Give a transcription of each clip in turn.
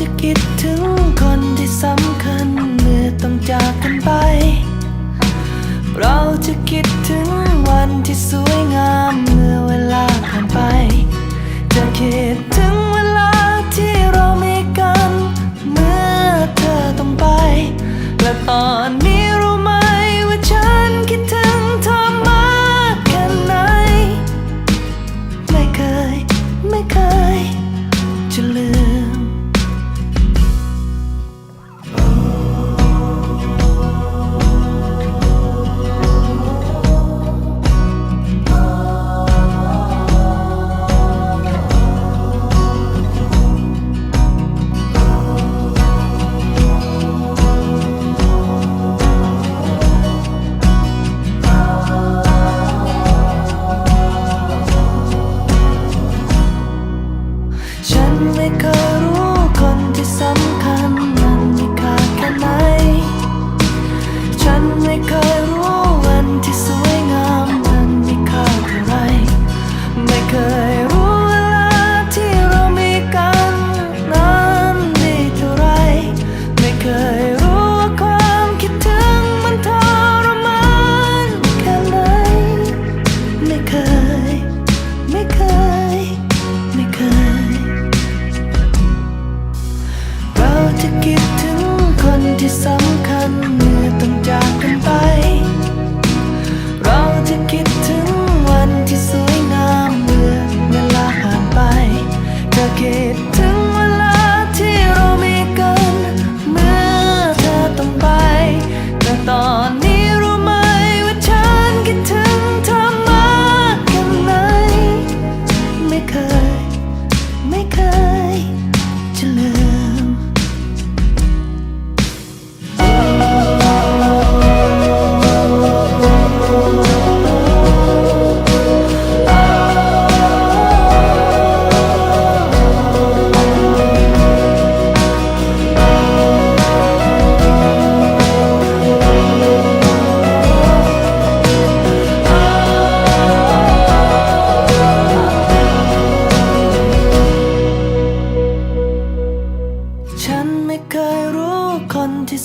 จะคิดถึงคนที่สำคัญเมื่อต้องจากกันไป เราจะคิดถึงวันที่สวยงามเมื่อเวลา ฉัน คิดถึงคนที่สำคัญ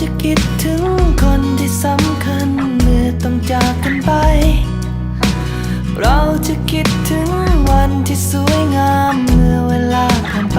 จะคิดถึงคนที่สำคัญเมื่อต้องจากกันไป เราจะคิดถึงวันที่สวยงามเมื่อเวลาผ่านไป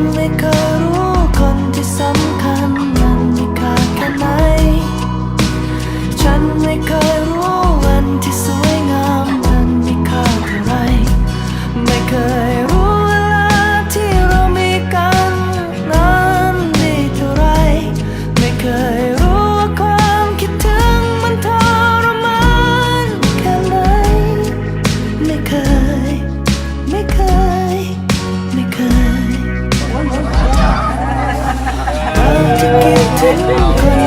only cause คนที่ส